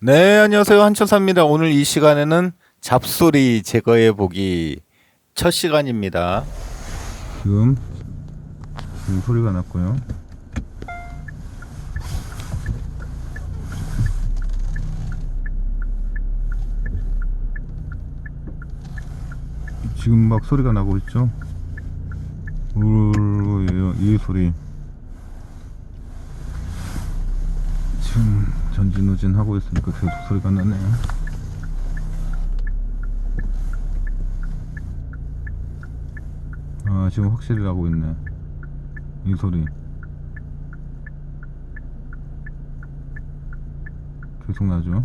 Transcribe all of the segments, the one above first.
네, 안녕하세요. 한천사입니다. 오늘 이 시간에는 잡소리 제거해 보기 첫 시간입니다. 지금 지금 소리가 났고요. 지금 막 소리가 나고 있죠? 우르르 이 소리. 지금 전진우진 하고 있으니까 계속 소리가 나네요. 아 지금 확실히 나고 있네. 이 소리. 계속 나죠.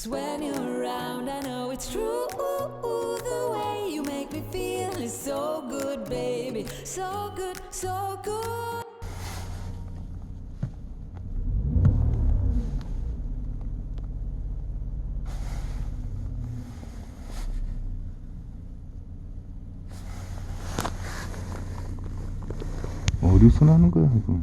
Cause when you're around, I know it's true. The way you make me feel is so good, baby. So good, so good. 어디서 나는 거야 이거?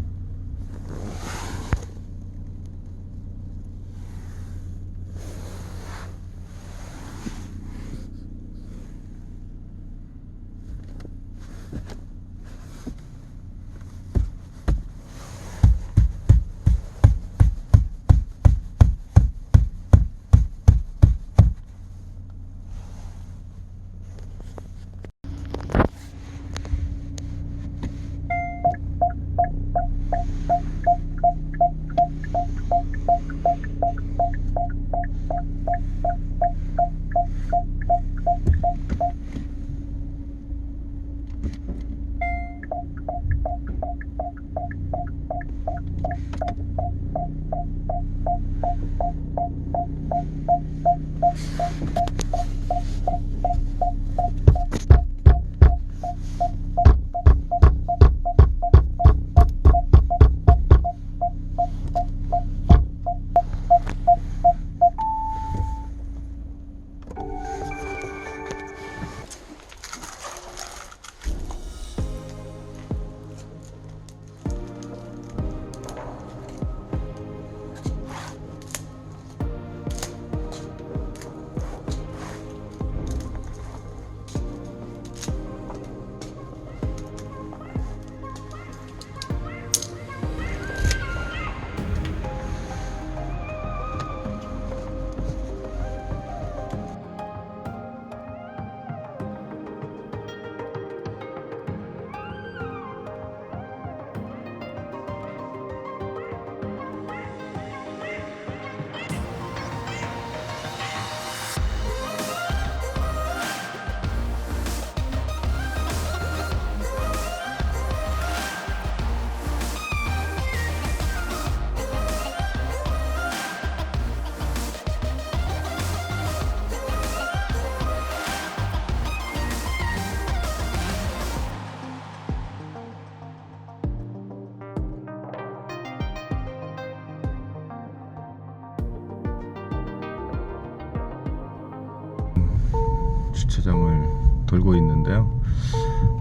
주차장을 돌고 있는데요.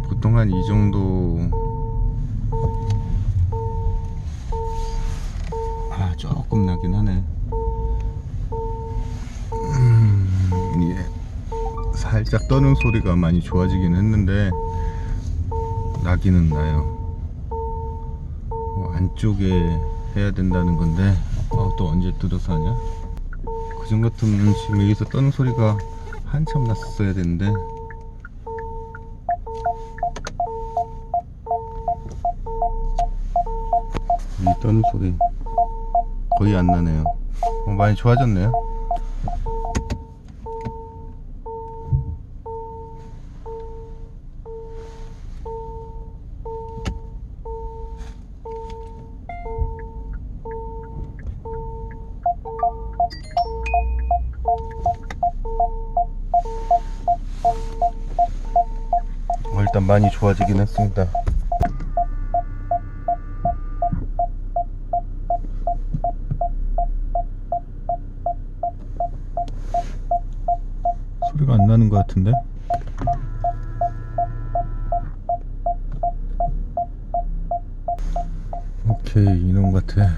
보통 한 이 정도 아 조금 나긴 하네. 음, 예. 살짝 떠는 소리가 많이 좋아지긴 했는데 나기는 나요. 뭐 안쪽에 해야 된다는 건데 아, 또 언제 뜯어서 하냐? 그전 같으면 지금 여기서 떠는 소리가 한참 났었어야 되는데 이 떠는 소리 거의 안 나네요 어, 많이 좋아졌네요. 일단 많이 좋아지긴 했습니다. 소리가 안 나는 것 같은데? 오케이 이놈 같아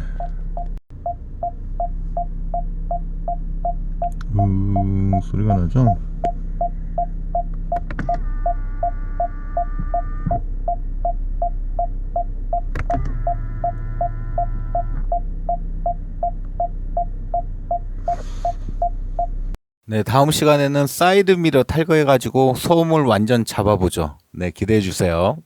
음 소리가 나죠? 네, 다음 시간에는 사이드 미러 탈거해가지고 소음을 완전 잡아보죠. 네, 기대해 주세요.